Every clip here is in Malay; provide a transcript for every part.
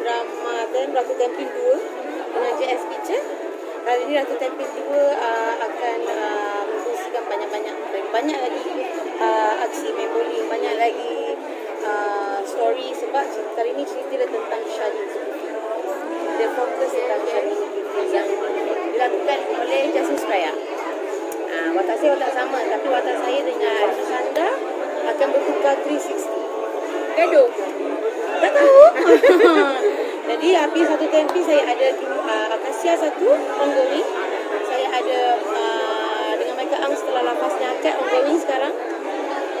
drama kan Ratu Tempin 2 dengan JS Picture. Kali ini Ratu Tempin 2 uh, akan uh, mengkongsikan banyak-banyak banyak lagi uh, aksi bowling, banyak lagi uh, story sebab kali ini cerita dia tentang Shadi. Dia fokus tentang Shadi yang dilakukan oleh Jasmine Suraya. Uh, watak saya watak sama tapi watak saya dengan Shanda akan bertukar 360. Gaduh. Jadi api satu tempi saya ada uh, Akasia satu ongoing. Saya ada uh, dengan Michael Ang setelah lapasnya akad ongoing sekarang.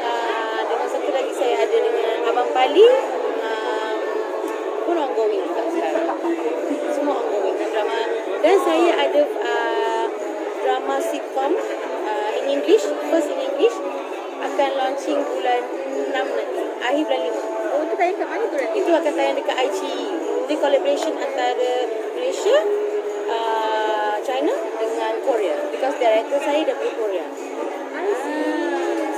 Uh, dengan satu lagi saya ada dengan Abang Pali uh, pun ongoing juga sekarang. Semua ongoing drama. Dan saya ada uh, collaboration antara Malaysia, uh, China dengan Korea. Because director saya daripada Korea.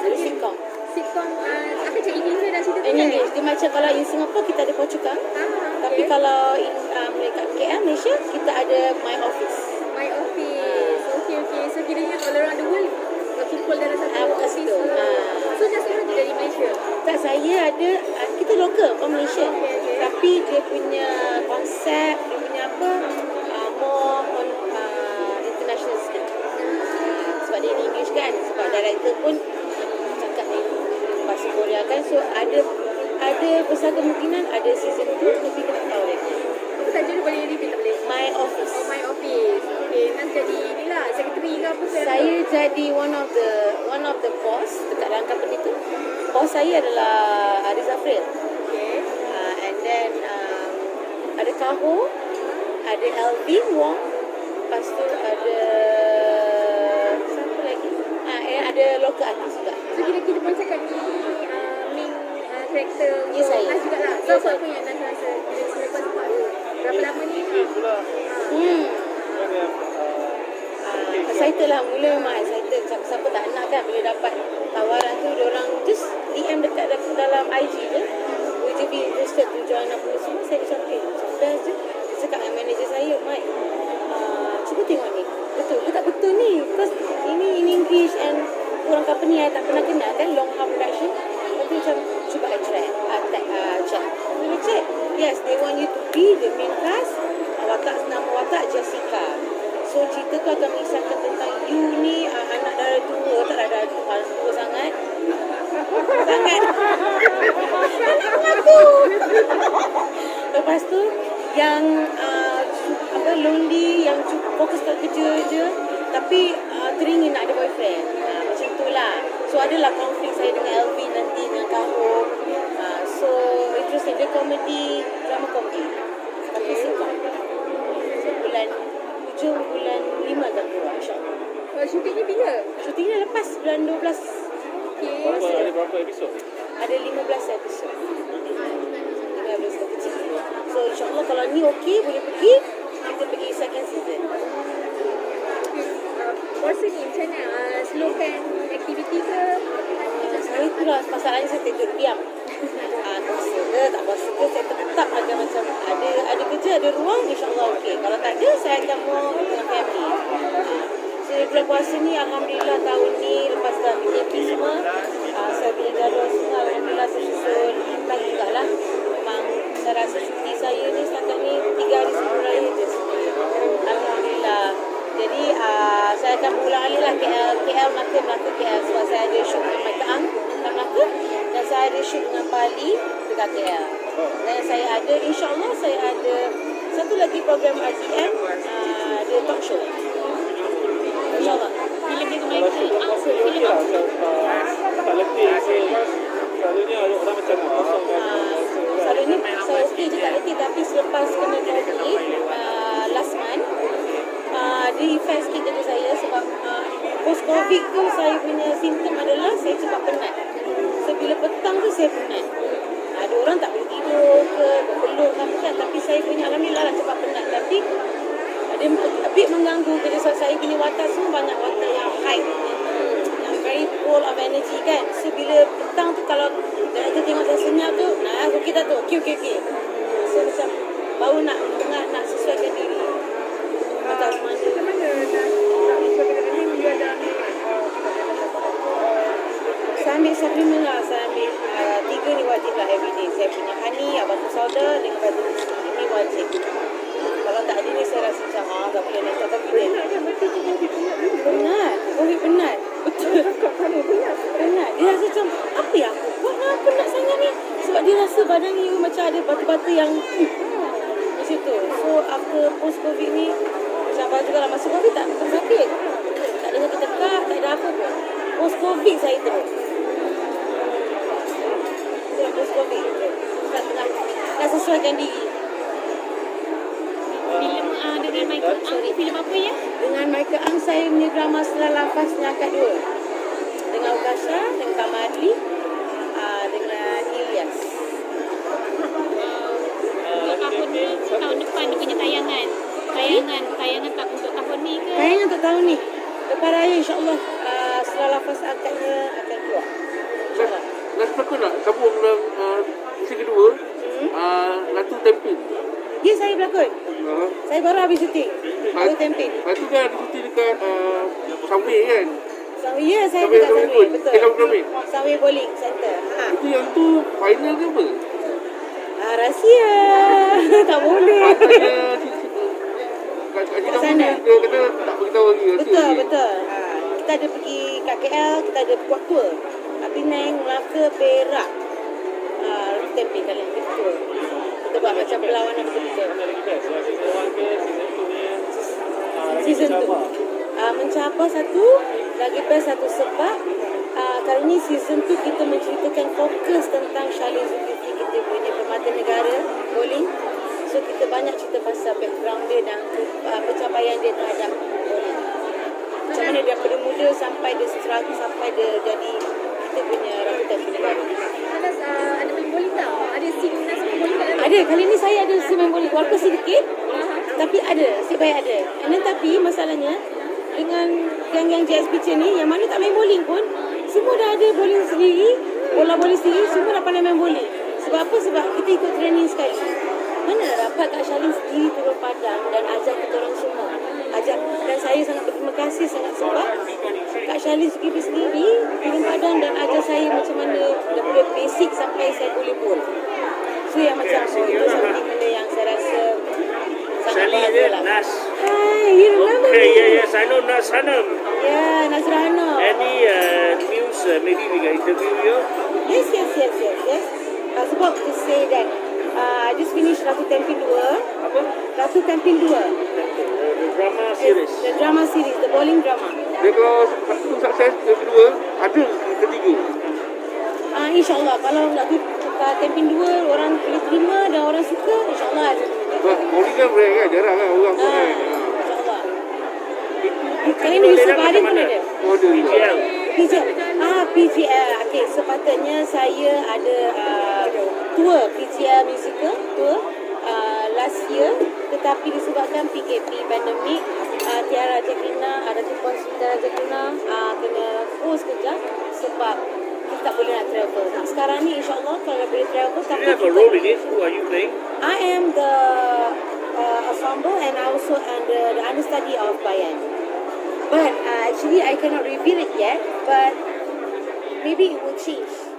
Jadi sitcom. Sitcom uh, apa cakap English dan cerita tu In kan? English. Dia macam kalau in Singapore kita ada Portugal. Ah, Tapi okay. kalau in um, dekat KL, Malaysia, kita ada My Office. My office. Okay, okay. So kiranya all around the world berkumpul dalam satu Ah, office tu. Ah. So just orang dari Malaysia. Tak, saya ada, uh, kita lokal orang Malaysia. Tapi dia punya konsep, dia punya apa, uh, more on uh, international sikit. Uh, sebab dia in English kan, sebab director pun cakap ni bahasa Korea kan. So ada ada besar kemungkinan ada season 2 tapi kita tak tahu lagi. Apa tajuk dia boleh repeat tak boleh? My Office. Oh, my office. Okay, nanti jadi ni lah, secretary ke apa ke? Saya jadi one of the one of the boss dekat dalam company tu. Boss saya adalah Afril. Okay. Uh, and then um, ada Kaho, ada Alvin Wong, lepas tu ada siapa lagi? Ah, eh, ada local artist juga. So kira-kira pun cakap ni uh, main uh, karakter Ya, untuk saya. Nas juga lah. So Ya, apa yang Nas rasa bila selepas sebab berapa lama ni? Uh, Hmm. Uh, excited lah mula memang excited siapa, siapa tak nak kan bila dapat tawaran tu dia orang just DM dekat dalam, IG je would you interested to join apa semua saya macam okay best je. Dia cakap dengan manager saya Mike uh, cuba tengok ni. Betul ke tak betul ni? Because ini in English and orang company saya tak pernah kenal kan long haul production tapi macam cuba I try uh, check. Bila check. Yes they want you to be the main cast watak nama watak Jessica. So cerita tu akan mengisahkan tentang you ni uh, anak darah tua, tak darah tua, tua sangat. Sangat. Anak mengaku. Lepas tu yang uh, apa lonely yang cu- fokus kat kerja je tapi uh, teringin nak ada boyfriend. Uh, macam tu lah. So adalah konflik saya dengan Elvin nanti dengan Kaho. Uh, so interesting dia komedi, drama komedi. Tapi sitcom. So bulan hujung bulan 5 akan keluar insyaAllah. uh, shooting ni bila? Shooting ni lepas bulan 12 Okay. Berapa, ada berapa episod? ada 15 episod. 15 episod kecil. So insyaAllah kalau ni okey boleh pergi kita pergi second season. Puasa ni macam mana? Uh, slowkan aktiviti ke? Saya tu lah masalahnya saya tidur diam. Ah, puasa ke tak puasa ke saya tetap akan macam ada ada kerja ada ruang insyaAllah okey. Kalau tak ada saya akan mau dengan family. Ah, dari bulan puasa ni Alhamdulillah tahun ni lepas dah PKP semua ah, saya punya jadual semua Alhamdulillah tersusun hilang juga lah. Memang saya rasa cuti saya ni setakat ni tiga hari sebelum raya je. Alhamdulillah. Jadi uh, saya akan berulang alik lah KL, KL Melaka, Melaka KL sebab saya ada shoot dengan Michael Ang dekat Melaka dan saya ada shoot dengan Pali dekat KL. Dan saya ada, insyaAllah saya ada satu lagi program RTM, uh, dia talk show. COVID tu saya punya simptom adalah saya cepat penat. So bila petang tu saya penat. Ada orang tak boleh tidur ke, berpeluh ke apa. Tapi saya punya Alhamdulillah lah cepat penat. Tapi ada a bit mengganggu kerja saya punya watak semua banyak watak high. Yang very full of energy kan. So bila petang tu kalau director tengok saya senyap tu, nah okey tak tu? Okey, okey, okey. So macam baru nak nak, nak sesuaikan rasa badan you macam ada batu-batu yang hmm, macam tu so after post covid ni macam juga lah masa covid tak tak sakit tak ada sakit tekak tak ada apa pun. Post covid saya terus Itulah post covid nak sesuaikan diri. Uh, dengan Michael Ang, filem apa ya? dengan Michael Ang saya punya drama Setelah Lafaznya Akad Dua. Dengan Ukasha dengan Kak uh, dengan Ilyas Tayangan, tayangan tak untuk tahun ni ke? Kayaknya untuk tahun ni? Lepas raya insyaAllah. Uh, Setelah lafaz akadnya akan keluar. InsyaAllah Nak takut tak sambung dalam uh, musim kedua hmm. uh, Ratu Tempin? Ya saya berlakon. Uh, Saya baru habis syuting. Baru tempin. Lepas tu kan ada cuti dekat uh, Subway kan? So, Ya saya Subway- dekat Bowling. Betul. Eh, Subway Bowling. Center ha. Itu yang tu final ke apa? Ah, rahsia. Tak boleh. Katanya Kat kat sana. dia kata tak beritahu lagi Betul lagi. betul ha. Kita ada pergi kat KL Kita ada buat tour Penang, Melaka, Perak uh, Tempin kali ni kita tour Kita buat macam perlawanan best? Season 1 ke season 2 ni? Ah. Uh, mencabar satu, lagi best satu sebab uh, kali ni season tu kita menceritakan fokus tentang Charlene Zulkifli kita punya permata negara bowling. So kita banyak cerita pasal background dia dan uh, pencapaian dia terhadap bowling. Macam mana daripada muda sampai dia struggle sampai dia jadi kita punya negara. Anas uh, ada main bowling tak? Ada scene Anas main bowling tak? Ada, kali ni saya ada si main bowling. Walaupun sedikit, tapi ada. Baik ada. And then tapi masalahnya, dengan yang-yang JSPC ni, yang mana tak main bowling pun, semua dah ada bowling sendiri, bola bowling sendiri, semua dah pandai main bowling. Sebab apa? Sebab kita ikut training sekali. Dapat Kak Shalin sendiri turun padang dan ajar kita orang semua. Ajar dan saya sangat berterima kasih sangat sebab Kak Shalin Zulkifli sendiri turun padang dan ajar saya macam mana daripada basic sampai saya boleh bowl. So yang macam oh, itu something benda yang saya rasa sangat Sally bahagia dia lah. Nas. Hi, you remember Okay, me? yeah, yes, I know Nas Hanum. Yeah, Nazra Hano. Any uh, news? Uh, maybe we can interview you. Yes, yes, yes, yes, yes. I was about to say that uh, I just finished Ratu Tempin 2. Apa? Ratu Tempin 2. The, the drama series. The drama series, the bowling drama. Dia kalau satu sukses yang kedua Ada ketiga Ah, InsyaAllah kalau Ratu uh, Tempin 2 orang boleh terima dan orang suka, insyaAllah ada. Sebab bowling kan rare kan Jarang kan orang Ah, kan InsyaAllah. Itu Kali dulu ni Hari macam pun ada. Oh ada PGL. PGL. Ah, PGL. Okey, sepatutnya saya ada uh, tour PGL musical tour uh, last year tetapi disebabkan PKP pandemik uh, Tiara Jacqueline ada tu Sri Tiara Jacqueline uh, kena pause kejap sebab kita tak boleh nak travel. Sekarang ni insyaAllah kalau boleh travel tapi you have a role in it? Who are you playing? I am the uh, ensemble and I also am the, the understudy of Bayan. But uh, actually, I cannot reveal it yet. But maybe it will change.